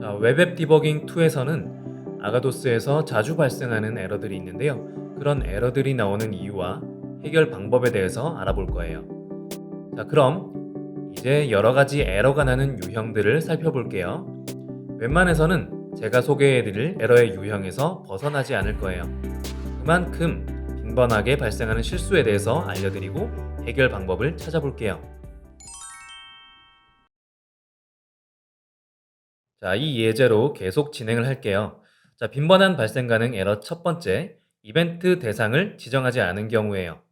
자, 웹앱 디버깅 2에서는 아가도스에서 자주 발생하는 에러들이 있는데요. 그런 에러들이 나오는 이유와 해결 방법에 대해서 알아볼 거예요. 자, 그럼 이제 여러 가지 에러가 나는 유형들을 살펴볼게요. 웬만해서는 제가 소개해드릴 에러의 유형에서 벗어나지 않을 거예요. 그만큼 빈번하게 발생하는 실수에 대해서 알려드리고 해결 방법을 찾아볼게요. 자, 이 예제로 계속 진행을 할게요. 자, 빈번한 발생 가능 에러 첫 번째, 이벤트 대상을 지정하지 않은 경우에요.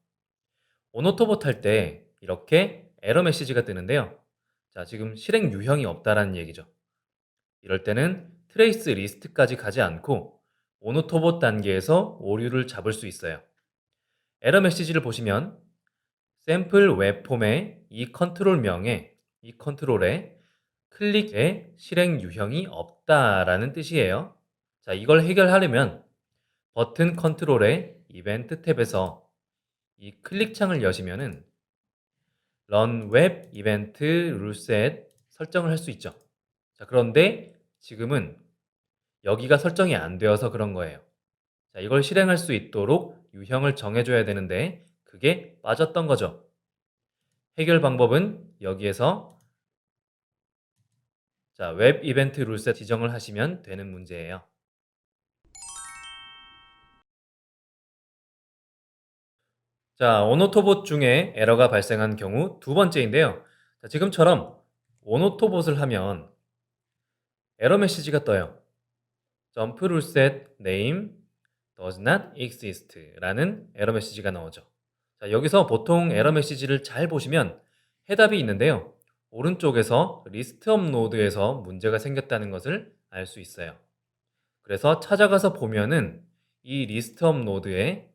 오노토봇 할 때 이렇게 에러 메시지가 뜨는데요. 자, 지금 실행 유형이 없다라는 얘기죠. 이럴 때는 트레이스 리스트까지 가지 않고 오노토봇 단계에서 오류를 잡을 수 있어요. 에러 메시지를 보시면 샘플 웹폼의 이 컨트롤명에 이 컨트롤에 클릭에 실행 유형이 없다라는 뜻이에요. 자, 이걸 해결하려면 버튼 컨트롤의 이벤트 탭에서 이 클릭 창을 여시면은 event rule set 설정을 할 수 있죠. 자, 그런데 지금은 여기가 설정이 안 되어서 그런 거예요. 자, 이걸 실행할 수 있도록 유형을 정해줘야 되는데 그게 빠졌던 거죠. 해결 방법은 여기에서 자, 웹 이벤트 룰셋 지정을 하시면 되는 문제예요. 자, 오노토봇 중에 에러가 발생한 경우 두 번째인데요. 자, 지금처럼 오노토봇을 하면 에러 메시지가 떠요. 점프 룰셋 name does not exist 라는 에러 메시지가 나오죠. 자, 여기서 보통 에러 메시지를 잘 보시면 해답이 있는데요. 오른쪽에서 리스트 업 노드에서 문제가 생겼다는 것을 알 수 있어요. 그래서 찾아가서 보면은 이 리스트 업 노드에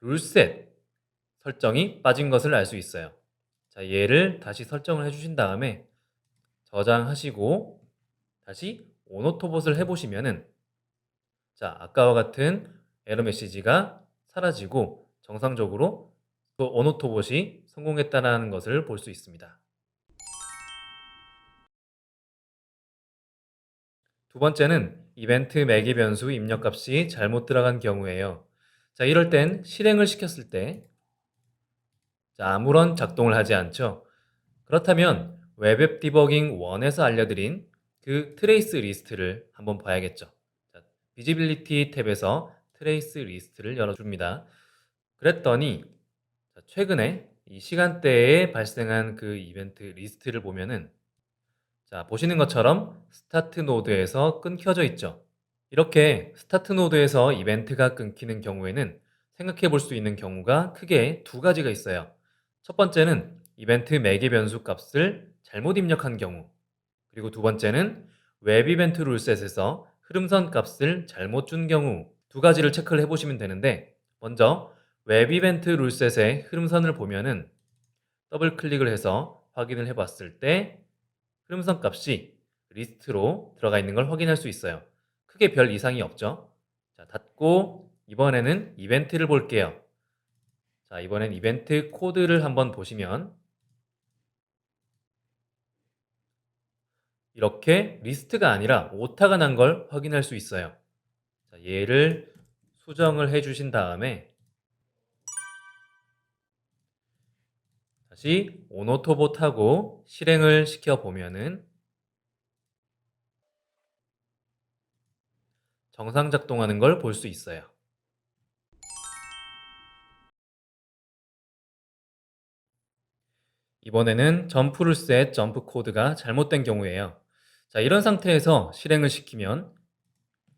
룰셋 설정이 빠진 것을 알 수 있어요. 자, 얘를 다시 설정을 해주신 다음에 저장하시고 다시 오노토봇을 해보시면은 자, 아까와 같은 에러 메시지가 사라지고 정상적으로 그 오노토봇이 성공했다는 것을 볼 수 있습니다. 두 번째는 이벤트 매개 변수 입력값이 잘못 들어간 경우예요. 자, 이럴 땐 실행을 시켰을 때 자, 아무런 작동을 하지 않죠. 그렇다면 웹앱 디버깅 1에서 알려드린 그 트레이스 리스트를 한번 봐야겠죠. 자, 비지빌리티 탭에서 트레이스 리스트를 열어줍니다. 그랬더니 자, 최근에 이 시간대에 발생한 그 이벤트 리스트를 보면은 자, 보시는 것처럼 스타트 노드에서 끊겨져 있죠. 이렇게 스타트 노드에서 이벤트가 끊기는 경우에는 생각해 볼 수 있는 경우가 크게 두 가지가 있어요. 첫 번째는 이벤트 매개 변수 값을 잘못 입력한 경우. 그리고 두 번째는 웹 이벤트 룰셋에서 흐름선 값을 잘못 준 경우 두 가지를 체크를 해보시면 되는데 먼저 웹 이벤트 룰셋의 흐름선을 보면은 더블 클릭을 해서 확인을 해봤을 때 흐름선 값이 리스트로 들어가 있는 걸 확인할 수 있어요. 크게 별 이상이 없죠. 자, 닫고 이번에는 이벤트를 볼게요. 자, 이번엔 이벤트 코드를 한번 보시면 이렇게 리스트가 아니라 오타가 난 걸 확인할 수 있어요. 자, 얘를 수정을 해 주신 다음에 다시 오노토봇하고 실행을 시켜 보면은 정상 작동하는 걸 볼 수 있어요. 이번에는 점프를 셋 점프 코드가 잘못된 경우예요. 자, 이런 상태에서 실행을 시키면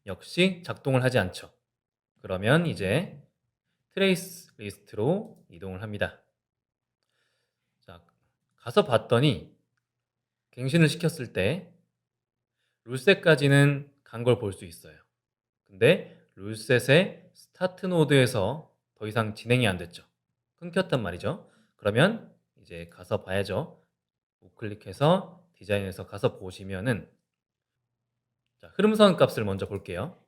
역시 작동을 하지 않죠. 그러면 이제 트레이스 리스트로 이동을 합니다. 자, 가서 봤더니 갱신을 시켰을 때 룰셋까지는 간 걸 볼 수 있어요. 근데 룰셋의 스타트 노드에서 더 이상 진행이 안 됐죠. 끊겼단 말이죠. 그러면 이제 가서 봐야죠. 우클릭해서 디자인에서 가서 보시면은 자, 흐름선 값을 먼저 볼게요.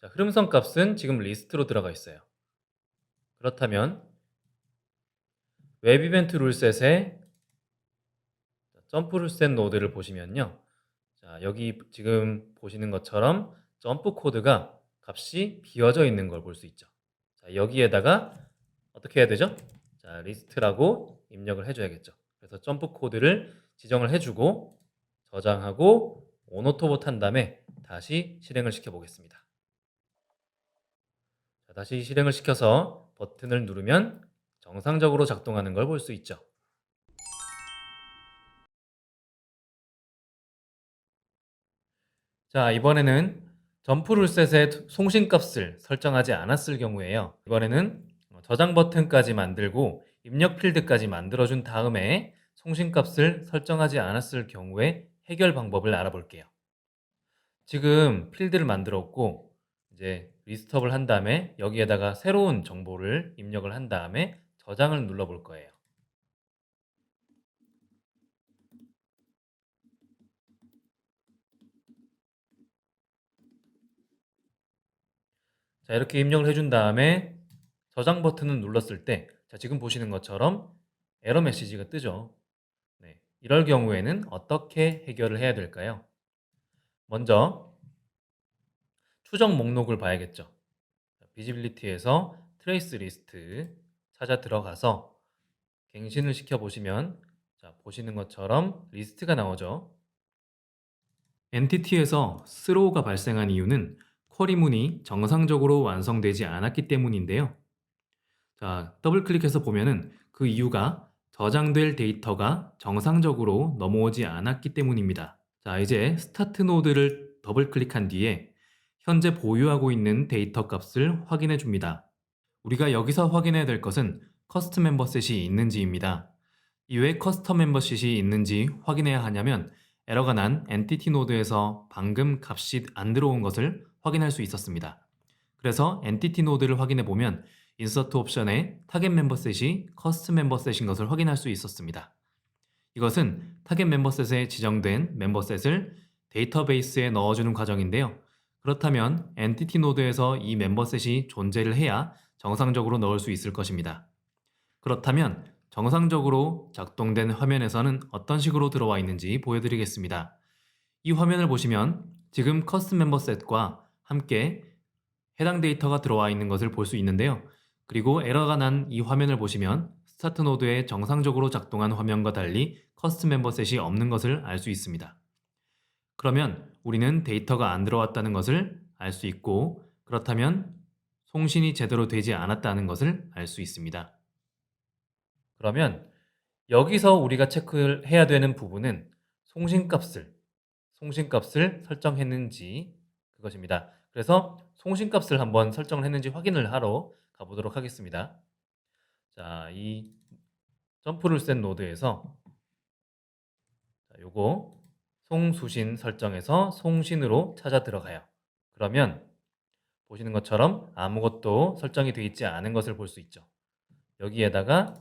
자, 흐름선 값은 지금 리스트로 들어가 있어요. 그렇다면 웹 이벤트 룰셋의 점프 룰셋 노드를 보시면요. 자, 자, 여기 지금 보시는 것처럼 점프 코드가 값이 비워져 있는 걸 볼 수 있죠. 자, 여기에다가 어떻게 해야 되죠? 자, 리스트라고 입력을 해줘야겠죠. 그래서 점프 코드를 지정을 해주고 저장하고 오노토봇 한 다음에 다시 실행을 시켜 보겠습니다. 자, 다시 실행을 시켜서 버튼을 누르면 정상적으로 작동하는 걸 볼 수 있죠. 자, 이번에는 점프 룰셋의 송신값을 설정하지 않았을 경우에요. 이번에는 저장 버튼까지 만들고 입력 필드까지 만들어준 다음에 송신값을 설정하지 않았을 경우에 해결 방법을 알아볼게요. 지금 필드를 만들었고 이제 리스트업을 한 다음에 여기에다가 새로운 정보를 입력을 한 다음에 저장을 눌러볼 거예요. 자, 이렇게 입력을 해준 다음에 저장 버튼을 눌렀을 때, 자, 지금 보시는 것처럼 에러 메시지가 뜨죠. 네, 이럴 경우에는 어떻게 해결을 해야 될까요? 먼저 추적 목록을 봐야겠죠. 비지빌리티에서 트레이스 리스트 찾아 들어가서 갱신을 시켜 보시면 자, 보시는 것처럼 리스트가 나오죠. 엔티티에서 스로우가 발생한 이유는 쿼리문이 정상적으로 완성되지 않았기 때문인데요. 자, 더블 클릭해서 보면은 그 이유가 저장될 데이터가 정상적으로 넘어오지 않았기 때문입니다. 자, 이제 스타트 노드를 더블 클릭한 뒤에 현재 보유하고 있는 데이터 값을 확인해 줍니다. 우리가 여기서 확인해야 될 것은 커스텀 멤버셋이 있는지입니다. 이외에 커스텀 멤버셋이 있는지 확인해야 하냐면 에러가 난 엔티티 노드에서 방금 값이 안 들어온 것을 확인할 수 있었습니다. 그래서 엔티티 노드를 확인해 보면 인서트 옵션에 타겟 멤버셋이 커스텀 멤버셋인 것을 확인할 수 있었습니다. 이것은 타겟 멤버셋에 지정된 멤버셋을 데이터베이스에 넣어주는 과정인데요. 그렇다면 엔티티 노드에서 이 멤버셋이 존재를 해야 정상적으로 넣을 수 있을 것입니다. 그렇다면 정상적으로 작동된 화면에서는 어떤 식으로 들어와 있는지 보여드리겠습니다. 이 화면을 보시면 지금 커스텀 멤버셋과 함께 해당 데이터가 들어와 있는 것을 볼 수 있는데요. 그리고 에러가 난 이 화면을 보시면 스타트 노드에 정상적으로 작동한 화면과 달리 커스텀 멤버 셋이 없는 것을 알 수 있습니다. 그러면 우리는 데이터가 안 들어왔다는 것을 알 수 있고 그렇다면 송신이 제대로 되지 않았다는 것을 알 수 있습니다. 그러면 여기서 우리가 체크를 해야 되는 부분은 송신값을 송신값을 설정했는지 그것입니다. 그래서 송신값을 한번 설정을 했는지 확인을 하러 가보도록 하겠습니다. 자, 이 점프를 센 노드에서 자, 요거 송수신 설정에서 송신으로 찾아 들어가요. 그러면 보시는 것처럼 아무것도 설정이 되어 있지 않은 것을 볼 수 있죠. 여기에다가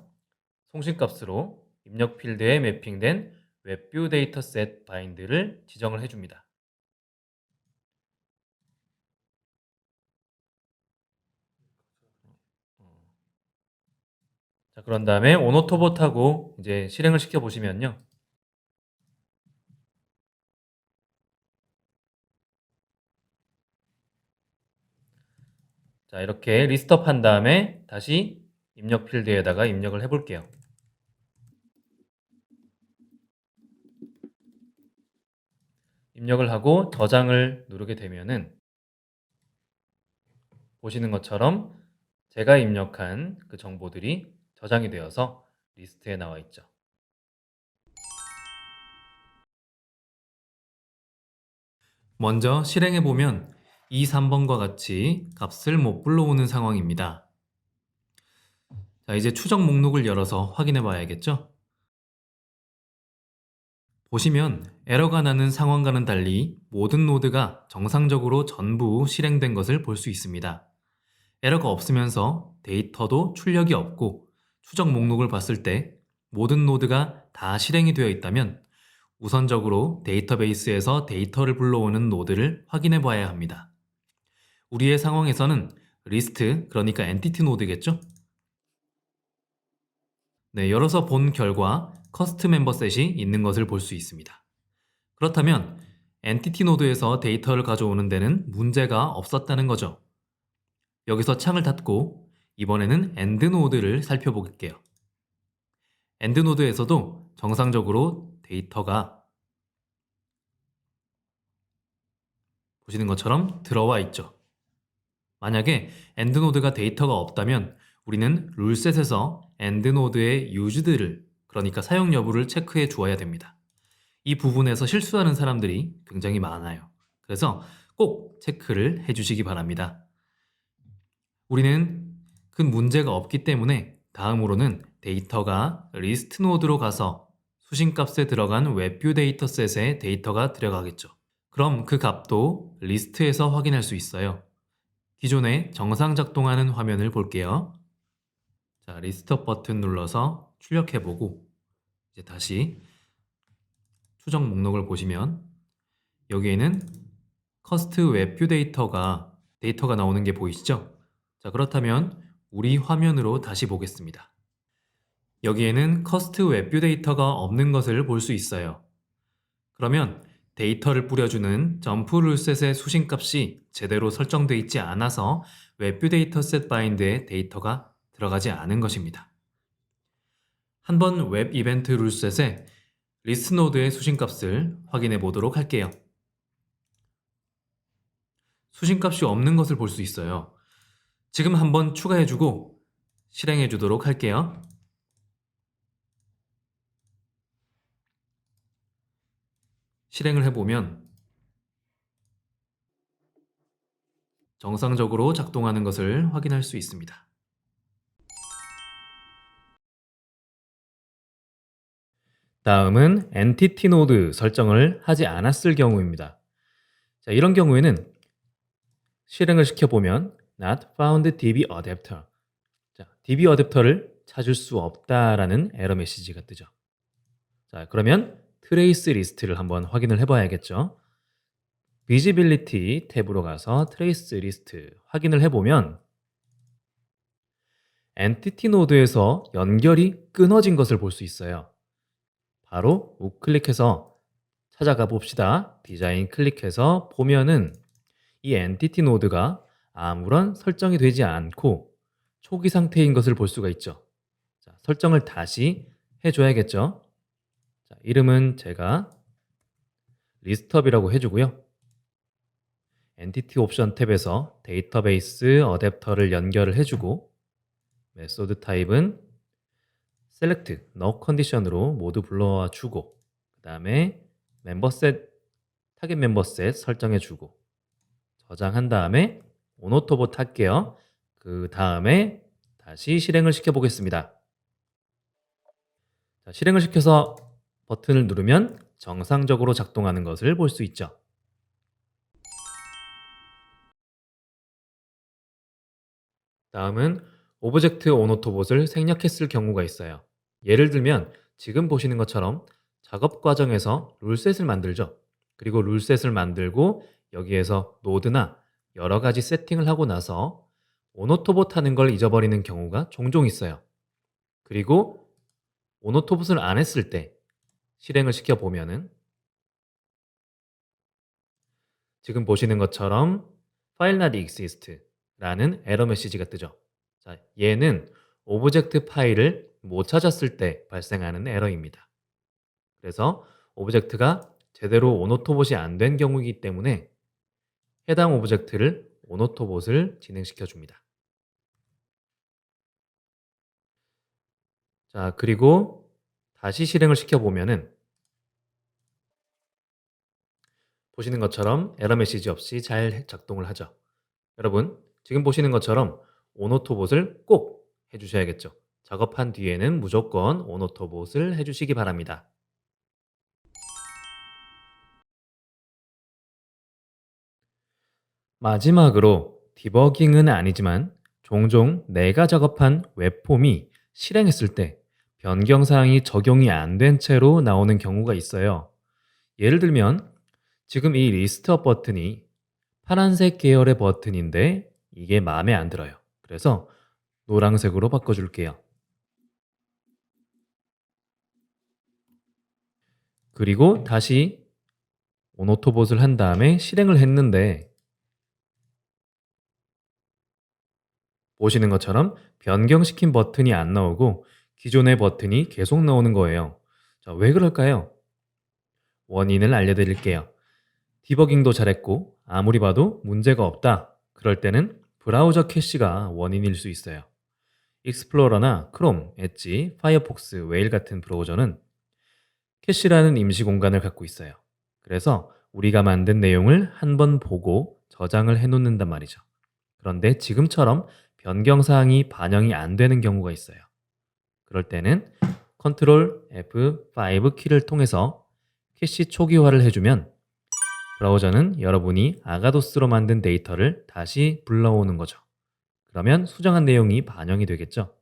송신값으로 입력 필드에 매핑된 웹뷰 데이터셋 바인드를 지정을 해줍니다. 자, 그런 다음에 오노토봇하고 이제 실행을 시켜 보시면요. 자, 이렇게 리스트업 한 다음에 다시 입력 필드에다가 입력을 해 볼게요. 입력을 하고 저장을 누르게 되면은 보시는 것처럼 제가 입력한 그 정보들이 저장이 되어서 리스트에 나와 있죠. 먼저 실행해 보면 2, 3번과 같이 값을 못 불러오는 상황입니다. 자, 이제 추적 목록을 열어서 확인해 봐야겠죠? 보시면 에러가 나는 상황과는 달리 모든 노드가 정상적으로 전부 실행된 것을 볼 수 있습니다. 에러가 없으면서 데이터도 출력이 없고 추적 목록을 봤을 때 모든 노드가 다 실행이 되어 있다면 우선적으로 데이터베이스에서 데이터를 불러오는 노드를 확인해 봐야 합니다. 우리의 상황에서는 리스트, 그러니까 엔티티 노드겠죠? 네, 열어서 본 결과 커스트 멤버 셋이 있는 것을 볼 수 있습니다. 그렇다면 엔티티 노드에서 데이터를 가져오는 데는 문제가 없었다는 거죠. 여기서 창을 닫고 이번에는 엔드 노드를 살펴볼게요. 엔드 노드에서도 정상적으로 데이터가 보시는 것처럼 들어와 있죠. 만약에 엔드 노드가 데이터가 없다면 우리는 룰셋에서 엔드 노드의 유즈들을 그러니까 사용 여부를 체크해 주어야 됩니다. 이 부분에서 실수하는 사람들이 굉장히 많아요. 그래서 꼭 체크를 해 주시기 바랍니다. 우리는 큰 문제가 없기 때문에 다음으로는 데이터가 리스트 노드로 가서 수신값에 들어간 웹뷰 데이터셋에 데이터가 들어가겠죠. 그럼 그 값도 리스트에서 확인할 수 있어요. 기존에 정상 작동하는 화면을 볼게요. 자, 리스트업 버튼 눌러서 출력해보고 이제 다시 추정 목록을 보시면 여기에는 커스트 웹뷰 데이터가 데이터가 나오는 게 보이시죠? 자, 그렇다면 우리 화면으로 다시 보겠습니다. 여기에는 커스트 웹뷰 데이터가 없는 것을 볼 수 있어요. 그러면 데이터를 뿌려주는 점프 룰셋의 수신값이 제대로 설정되어 있지 않아서 웹뷰 데이터셋 바인드에 데이터가 들어가지 않은 것입니다. 한번 웹 이벤트 룰셋의 리스트 노드의 수신값을 확인해 보도록 할게요. 수신값이 없는 것을 볼 수 있어요. 지금 한번 추가해주고 실행해 주도록 할게요. 실행을 해보면 정상적으로 작동하는 것을 확인할 수 있습니다. 다음은 엔티티 노드 설정을 하지 않았을 경우입니다. 자, 이런 경우에는 실행을 시켜보면 not found DB adapter 자, DB 어댑터를 찾을 수 없다라는 에러 메시지가 뜨죠. 자, 그러면 트레이스 리스트를 한번 확인을 해봐야겠죠. 비지빌리티 탭으로 가서 트레이스 리스트 확인을 해보면 엔티티 노드에서 연결이 끊어진 것을 볼 수 있어요. 바로 우클릭해서 찾아가 봅시다. 디자인 클릭해서 보면은 이 엔티티 노드가 아무런 설정이 되지 않고 초기 상태인 것을 볼 수가 있죠. 자, 설정을 다시 해줘야겠죠. 자, 이름은 제가 리스트업이라고 해주고요. 엔티티 옵션 탭에서 데이터베이스 어댑터를 연결을 해주고 메소드 타입은 select no 컨디션으로 모두 불러와 주고 그 다음에 멤버셋 타겟 멤버셋 설정해 주고 저장한 다음에 오노토봇 할게요. 그 다음에 다시 실행을 시켜 보겠습니다. 자, 실행을 시켜서 버튼을 누르면 정상적으로 작동하는 것을 볼 수 있죠. 다음은 오브젝트 오노토봇을 생략했을 경우가 있어요. 예를 들면 지금 보시는 것처럼 작업 과정에서 룰셋을 만들죠. 그리고 룰셋을 만들고 여기에서 노드나 여러 가지 세팅을 하고 나서 오노토봇 하는 걸 잊어버리는 경우가 종종 있어요. 그리고 오노토봇을 안 했을 때 실행을 시켜보면은 지금 보시는 것처럼 file not exist 라는 에러 메시지가 뜨죠. 자, 얘는 오브젝트 파일을 못 찾았을 때 발생하는 에러입니다. 그래서 오브젝트가 제대로 오노토봇이 안 된 경우이기 때문에 해당 오브젝트를 오노토봇을 진행시켜 줍니다. 자, 그리고 다시 실행을 시켜 보면은 보시는 것처럼 에러 메시지 없이 잘 작동을 하죠. 여러분, 지금 보시는 것처럼 오노토봇을 꼭 해주셔야겠죠. 작업한 뒤에는 무조건 오노토봇을 해주시기 바랍니다. 마지막으로 디버깅은 아니지만 종종 내가 작업한 웹폼이 실행했을 때 변경사항이 적용이 안 된 채로 나오는 경우가 있어요. 예를 들면 지금 이 리스트업 버튼이 파란색 계열의 버튼인데 이게 마음에 안 들어요. 그래서 노란색으로 바꿔줄게요. 그리고 다시 온오토봇을 한 다음에 실행을 했는데 보시는 것처럼 변경시킨 버튼이 안 나오고 기존의 버튼이 계속 나오는 거예요. 자, 왜 그럴까요? 원인을 알려드릴게요. 디버깅도 잘했고 아무리 봐도 문제가 없다. 그럴 때는 브라우저 캐시가 원인일 수 있어요. 익스플로러나 크롬, 엣지, 파이어폭스, 웨일 같은 브라우저는 캐시라는 임시 공간을 갖고 있어요. 그래서 우리가 만든 내용을 한 번 보고 저장을 해 놓는단 말이죠. 그런데 지금처럼 변경 사항이 반영이 안 되는 경우가 있어요. 그럴 때는 컨트롤 F5 키를 통해서 캐시 초기화를 해주면 브라우저는 여러분이 아가도스로 만든 데이터를 다시 불러오는 거죠. 그러면 수정한 내용이 반영이 되겠죠.